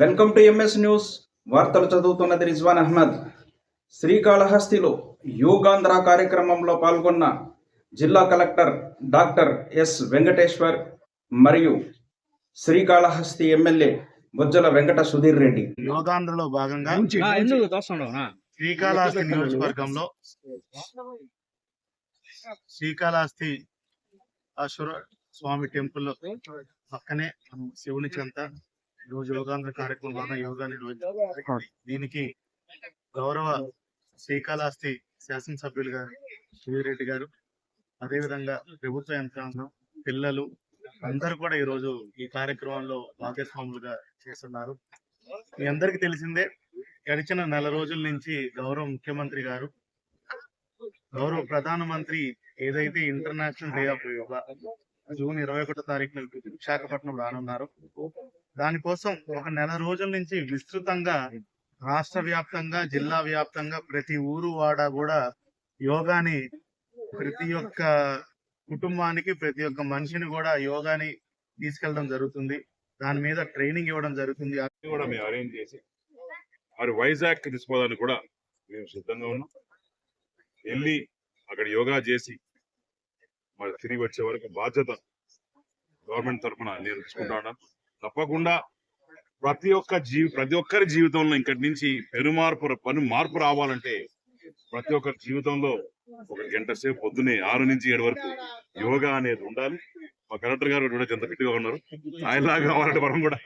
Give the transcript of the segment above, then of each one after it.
Welcome to MS news. వార్తలు చదువుతున్నది రిజ్వాన్ అహ్మద్. శ్రీకాళహస్తిలో యోగాంధ్ర కార్యక్రమంలో పాల్గొన్న జిల్లా కలెక్టర్ డాక్టర్ ఎస్ వెంకటేశ్వర్ మరియు శ్రీకాళహస్తి ఎమ్మెల్యే బొజ్జల వెంకట సుధీర్ రెడ్డి. యోగాంధ్రలో భాగంగా? శ్రీకాళహస్తి నియోజకవర్గంలో శ్రీకాళహస్తి స్వామి టెంపుల్ పక్కనే శివుని చెంత రోజు యోగాంధ్ర కార్యక్రమం భాగంగా యోగా నిర్వహించారు దీనికి గౌరవ శ్రీకాళహస్తి శాసనసభ్యులు గారు శివిరెడ్డి గారు అదేవిధంగా ప్రభుత్వ యంత్రాంగం పిల్లలు అందరూ కూడా ఈ రోజు ఈ కార్యక్రమంలో భాగస్వాములుగా చేస్తున్నారు. మీ అందరికీ తెలిసిందే గడిచిన నెల రోజుల నుంచి గౌరవ ముఖ్యమంత్రి గారు గౌరవ ప్రధానమంత్రి ఏదైతే international day of yoga June ఇరవై ఒకటో తారీఖున విశాఖపట్నం రానున్నారు దానికోసం ఒక నెల రోజుల నుంచి విస్తృతంగా రాష్ట్ర వ్యాప్తంగా జిల్లా వ్యాప్తంగా ప్రతి ఊరు వాడ కూడా యోగాని ప్రతి ఒక్క కుటుంబానికి ప్రతి ఒక్క మనిషిని కూడా యోగాని తీసుకెళ్ళడం జరుగుతుంది. దాని మీద ట్రైనింగ్ ఇవ్వడం జరుగుతుంది. అన్ని కూడా మేము అరేంజ్ చేసి మరి వైజాగ్ తీసుకోవడానికి కూడా మేము సిద్ధంగా ఉన్నాం. వెళ్ళి అక్కడ యోగా చేసి మరి తిరిగి వచ్చే వరకు బాధ్యత గవర్నమెంట్ తరఫున నేను తప్పకుండా ప్రతి ఒక్క జీవి ప్రతి ఒక్కరి జీవితంలో ఇక్కడి నుంచి పెనుమార్పు పని మార్పు రావాలంటే ప్రతి ఒక్కరి జీవితంలో ఒక గంట సేపు పొద్దునే ఆరు నుంచి ఏడు వరకు యోగా అనేది ఉండాలి. మా కలెక్టర్ గారు కూడా ఎంత ఫిట్ ఉన్నారు. ఆయనలాగా కావాలంటే మనం కూడా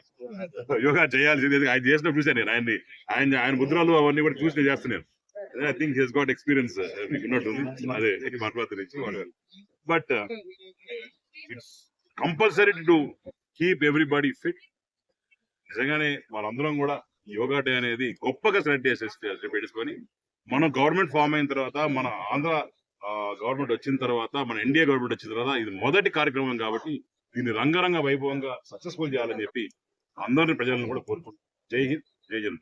యోగా చేయాల్సింది ఆయన చేసిన చూశాను నేను ఆయన్ని. ఆయన ఆయన ముద్రలు అవన్నీ కూడా చూసి చేస్తున్నాను. I think he's got experience ఉన్నట్టుంది అదే uh, మర్మత నుంచి but it's compulsory to keep everybody fit నిజంగానే మనందరం కూడా యోగా డే అనేది గొప్పగా సెలెక్ట్ చేసేసి పెట్టుకొని మనం గవర్నమెంట్ ఫామ్ అయిన తర్వాత మన ఆంధ్ర గవర్నమెంట్ వచ్చిన తర్వాత మన ఇండియా గవర్నమెంట్ వచ్చిన తర్వాత ఇది మొదటి కార్యక్రమం కాబట్టి దీన్ని రంగరంగ వైభవంగా సక్సెస్ఫుల్ చేయాలని చెప్పి అందరిని ప్రజలను కూడా కోరుకుంటున్నాం. జై హింద్ జై జన్